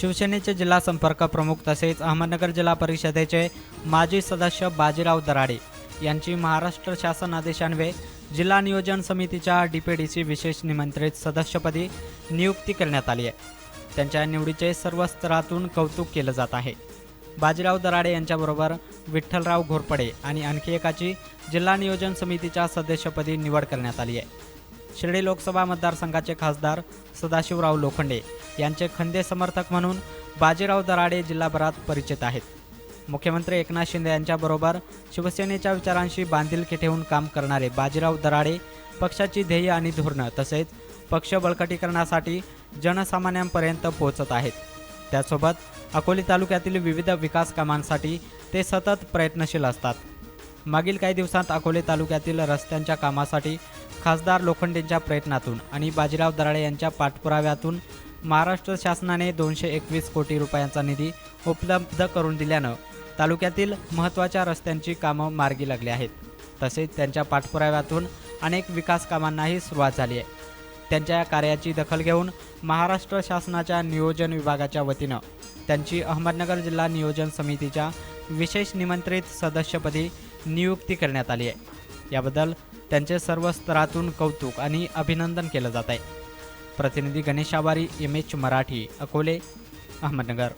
शिवसेनेचे जिल्हा संपर्क प्रमुख तसेच अहमदनगर जिल्हा परिषदेचे माजी सदस्य बाजीराव दराडे यांची महाराष्ट्र शासन आदेशान्वये जिल्हा नियोजन समितीच्या डीपीडीसी विशेष निमंत्रित सदस्यपदी नियुक्ती करण्यात आली आहे. त्यांच्या निवडीचे सर्व स्तरातून कौतुक केलं जात आहे. बाजीराव दराडे यांच्याबरोबर विठ्ठलराव घोरपडे आणि आणखी एकाची जिल्हा नियोजन समितीच्या सदस्यपदी निवड करण्यात आली आहे. शिर्डी लोकसभा मतदारसंघाचे खासदार सदाशिवराव लोखंडे यांचे खंदे समर्थक म्हणून बाजीराव दराडे जिल्हाभरात परिचित आहेत. मुख्यमंत्री एकनाथ शिंदे यांच्याबरोबर शिवसेनेच्या विचारांशी बांधिलकी ठेवून काम करणारे बाजीराव दराडे पक्षाची ध्येय आणि धोरणं तसेच पक्ष बळकटीकरणासाठी जनसामान्यांपर्यंत पोहोचत आहेत. त्यासोबत अकोली तालुक्यातील विविध विकास कामांसाठी ते सतत प्रयत्नशील असतात. मागील काही दिवसांत अकोले तालुक्यातील रस्त्यांच्या कामासाठी खासदार लोखंडेंच्या प्रयत्नातून आणि बाजीराव दराळे यांच्या पाठपुराव्यातून महाराष्ट्र शासनाने दोनशे एकवीस कोटी रुपयांचा निधी उपलब्ध करून दिल्यानं तालुक्यातील महत्त्वाच्या रस्त्यांची कामं मार्गी लागली आहेत. तसेच त्यांच्या पाठपुराव्यातून अनेक विकास कामांनाही सुरुवात झाली आहे. त्यांच्या या कार्याची दखल घेऊन महाराष्ट्र शासनाच्या नियोजन विभागाच्या वतीनं त्यांची अहमदनगर जिल्हा नियोजन समितीच्या विशेष निमंत्रित सदस्यपदी नियुक्ती करण्यात आली आहे. याबद्दल त्यांचे सर्व स्तरातून कौतुक आणि अभिनंदन केलं जात आहे. प्रतिनिधी गणेश आवारी एम एच मराठी अकोले अहमदनगर.